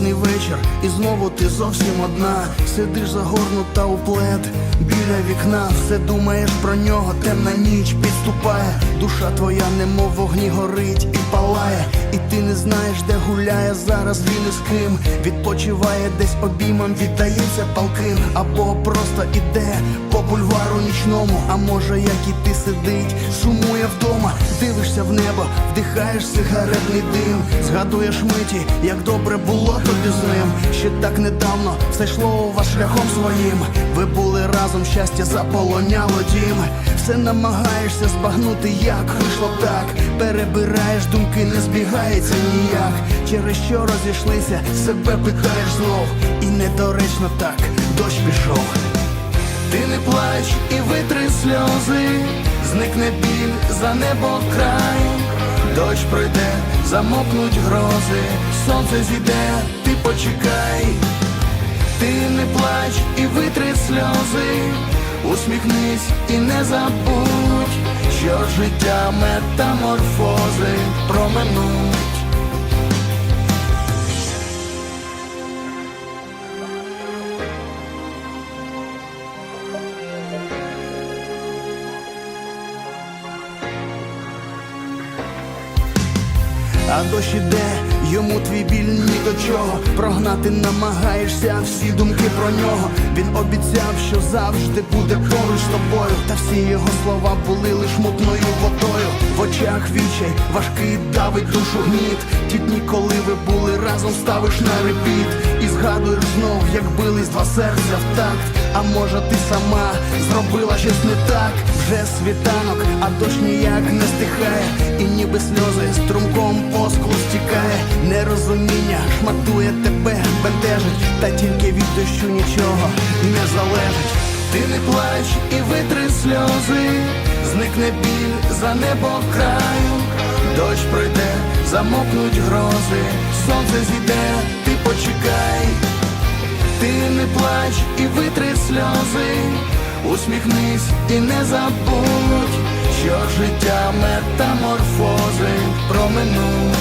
Холодний вечір, і знову ти зовсім одна. Сидиш загорнута у плед біля вікна, все думаєш про нього, темна ніч підступає. Душа твоя, немов вогні горить і палає. І ти не знаєш, де гуляє зараз він і з ким. Відпочиває десь обіймом, віддається палким, або просто іде по бульвару нічному. А може, як і ти сидить, сумує вдома, дивишся в небо, вдихаєш сигаретний дим, згадуєш миті, як добре було тобі з ним. Ще так недавно все йшло у вас шляхом своїм. Ви були разом, щастя заполоняло дім. Все намагаєшся збагнути, як вийшло так. Перебираєш думки, не збігається ніяк. Через що розійшлися, себе питаєш знов. І недоречно так, дощ пішов. Ти не плач і витри сльози, зникне біль за небо край, дощ пройде, замокнуть грози, сонце зійде, ти почекай, ти не плач і витри сльози, усміхнись і не забудь, що життя метаморфози проминуть. А дощ іде, йому твій біль ні до чого. Прогнати намагаєшся всі думки про нього. Він обіцяв, що завжди буде поруч з тобою. Та всі його слова були лиш мутною водою. В очах вічай, важкий давить душу гніт. Ті дні, коли ви були разом, ставиш на репіт. І згадуєш знов, як бились два серця в такт. А може ти сама зробила щось не так? Вже світанок, а дощ ніяк не стихає, і ніби сльози струмком по стікає. Нерозуміння шматує тебе, бентежить, та тільки від дощу нічого не залежить. Ти не плач і витри сльози, зникне біль за небо краю, дощ пройде, замокнуть грози, сонце зійде, ти почекай. Ти не плач і витри сльози, усміхнись і не забудь, що життя метаморфози проминуть.